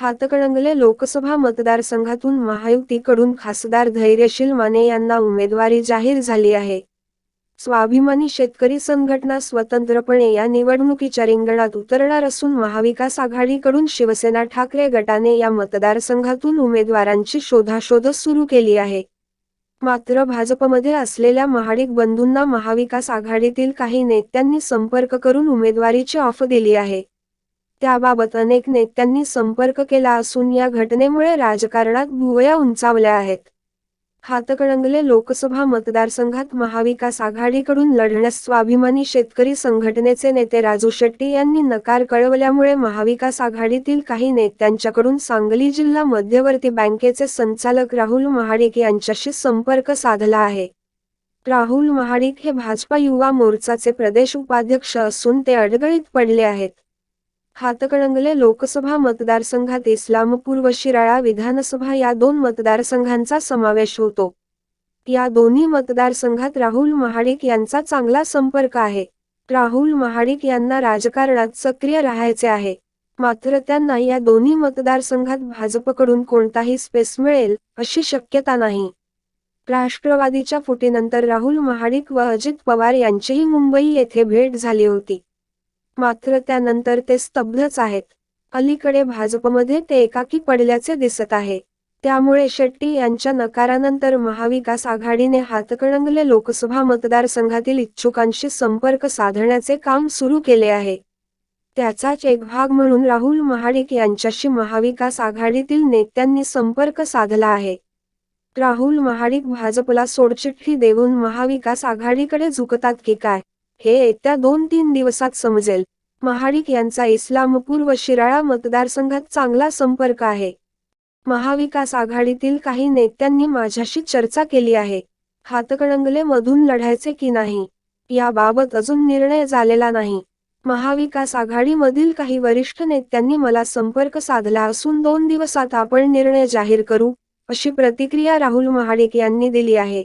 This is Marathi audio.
हातकणंगले लोकसभा मतदारसंघातून महायुतीकडून खासदार धैर्यशील माने यांना उमेदवारी जाहीर झाली आहे. स्वाभिमानी शेतकरी संघटना स्वतंत्रपणे या निवडणुकीच्या रिंगणात उतरणार असून महाविकास आघाडीकडून शिवसेना ठाकरे गटाने या मतदारसंघातून उमेदवारांची शोधाशोध सुरू केली आहे. मात्र भाजपमध्ये असलेल्या महाडिक बंधूंना महाविकास आघाडीतील काही नेत्यांनी संपर्क करून उमेदवारीची ऑफ दिली आहे. त्याबाबत अनेक नेत्यांनी संपर्क केला असून या घटनेमुळे राजकारणात भुवया उंचावल्या आहेत. हातकणंगले लोकसभा मतदारसंघात महाविकास आघाडीकडून लढण्यास स्वाभिमानी शेतकरी संघटनेचे नेते राजू शेट्टी यांनी नकार कळवल्यामुळे महाविकास आघाडीतील काही नेत्यांच्याकडून सांगली जिल्हा मध्यवर्ती बँकेचे संचालक राहुल महाडिक यांच्याशी संपर्क साधला आहे. राहुल महाडिक हे भाजपा युवा मोर्चाचे प्रदेश उपाध्यक्ष असून ते अडगळीत पडले आहेत. हातकणंगले लोकसभा मतदारसंघात इस्लामपूर व शिराळा विधानसभा या दोन मतदारसंघांचा समावेश होतो. या दोन्ही मतदारसंघात राहुल महाडिक यांचा चांगला संपर्क आहे. राहुल महाडिक यांना राजकारणात सक्रिय राहायचे आहे. मात्र त्यांना या दोन्ही मतदारसंघात भाजपकडून कोणताही स्पेस मिळेल अशी शक्यता नाही. राष्ट्रवादीच्या फुटीनंतर राहुल महाडिक व अजित पवार यांचीही मुंबई येथे भेट झाली होती. मात्र त्यानंतर ते स्तब्धच आहेत. अलीकडे भाजपमध्ये ते एकाकी पडल्याचे दिसत आहे. त्यामुळे शेट्टी यांच्या नकारानंतर महाविकास आघाडीने हातकणंगले लोकसभा मतदारसंघातील इच्छुकांशी संपर्क साधण्याचे काम सुरू केले आहे. त्याचाच एक भाग म्हणून राहुल महाडिक यांच्याशी महाविकास आघाडीतील नेत्यांनी संपर्क साधला आहे. राहुल महाडिक भाजपला सोडचिठ्ठी देऊन महाविकास आघाडीकडे झुकतात की काय? हे येत्या दोन तीन दिवसात समजेल. महाडिक यांचा इस्लामपूर व शिराळा मतदारसंघात चांगला संपर्क आहे. महाविकास आघाडीतील काही नेत्यांनी माझ्याशी चर्चा केली आहे. हातकणंगले मधून लढायचे की नाही? याबाबत अजून निर्णय झालेला नाही. महाविकास आघाडीमधील काही वरिष्ठ नेत्यांनी मला संपर्क साधला असून दोन दिवसात आपण निर्णय जाहीर करू अशी प्रतिक्रिया राहुल महाडिक यांनी दिली आहे.